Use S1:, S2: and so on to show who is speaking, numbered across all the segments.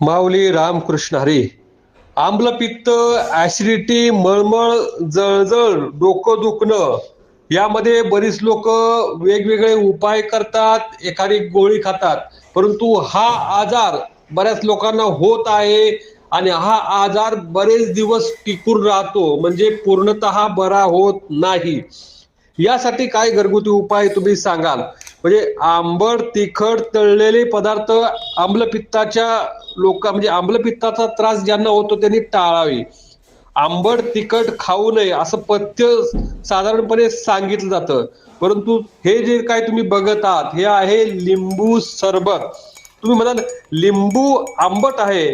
S1: माऊली रामकृष्ण हरी. आम्लपित्त ऍसिडिटी मळमळ जळजळ डोकं दुखणं यामध्ये बरीच लोक वेगवेगळे उपाय करतात एखादी गोळी खातात. परंतु हा आजार बऱ्याच लोकांना होत आहे आणि हा आजार बरेच दिवस टिकून राहतो म्हणजे पूर्णतः बरा होत नाही. यासाठी काय घरगुती उपाय तुम्ही सांगाल? म्हणजे आंबट तिखट तळलेले पदार्थ आम्लपित्ताच्या लोक म्हणजे आम्लपित्ताचा त्रास ज्यांना होतो त्यांनी टाळावे. आंबट तिखट खाऊ नये असं पथ्य साधारणपणे सांगितलं जातं. परंतु हे जे काय तुम्ही बघत आहात हे आहे लिंबू सरबत. तुम्ही म्हणाल लिंबू आंबट आहे.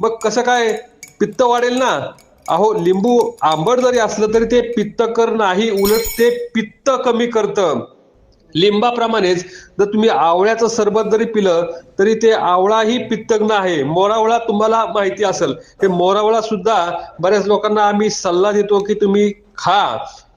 S1: मग कसं काय? पित्त वाढेल ना? अहो लिंबू आंबट जरी असलं तरी ते पित्तकर नाही उलट ते पित्त कमी करतं. लिंबाप्रमाणेच जर तुम्ही आवळ्याचं सरबत जरी पिलं तरी ते आवळा ही पित्तग्न आहे. मोरावळा तुम्हाला माहिती असेल. हे मोरावळा सुद्धा बऱ्याच लोकांना आम्ही सल्ला देतो की तुम्ही खा.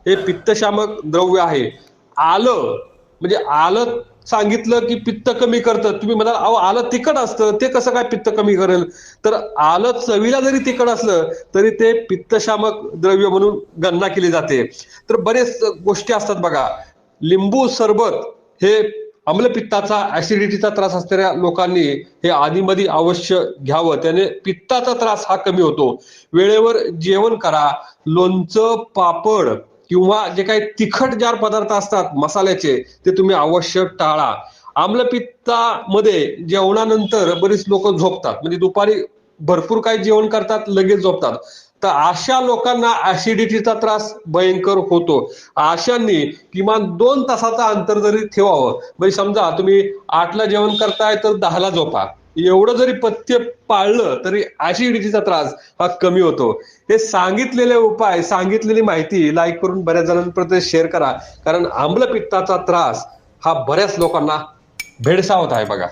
S1: हे पित्तशामक द्रव्य आहे. आलं म्हणजे आलं सांगितलं की पित्त कमी करतं. तुम्ही म्हणाल अहो आलं तिखट असतं. ते कसं काय पित्त कमी करेल? तर आलं चवीला जरी तिखट असलं तरी ते पित्तशामक द्रव्य म्हणून गणना केली जाते. तर बरेच गोष्टी असतात बघा. लिंबू सरबत हे आम्लपित्ताचा ऍसिडिटीचा त्रास असणाऱ्या लोकांनी हे आधीमध्ये अवश्य घ्यावं. त्याने पित्ताचा त्रास हा कमी होतो. वेळेवर जेवण करा. लोणचं पापड किंवा जे काही तिखट जार पदार्थ असतात मसाल्याचे ते तुम्ही अवश्य टाळा. आम्लपित्तामध्ये जेवणानंतर बरीच लोक झोपतात. म्हणजे दुपारी भरपूर काही जेवण करतात लगेच झोपतात. तर अशा लोकांना ऍसिडिटीचा त्रास भयंकर होतो. अशांनी किमान दोन तासाचा अंतर जरी ठेवावं म्हणजे समजा तुम्ही आठला जेवण करताय तर दहाला झोपा. एवढं जरी पथ्य पाळलं तरी ऍसिडिटीचा त्रास हा कमी होतो. हे सांगितलेले उपाय सांगितलेली माहिती लाईक करून बऱ्याच जणांपर्यंत शेअर करा. कारण आम्लपित्ताचा त्रास हा बऱ्याच लोकांना भेडसावत आहे बघा.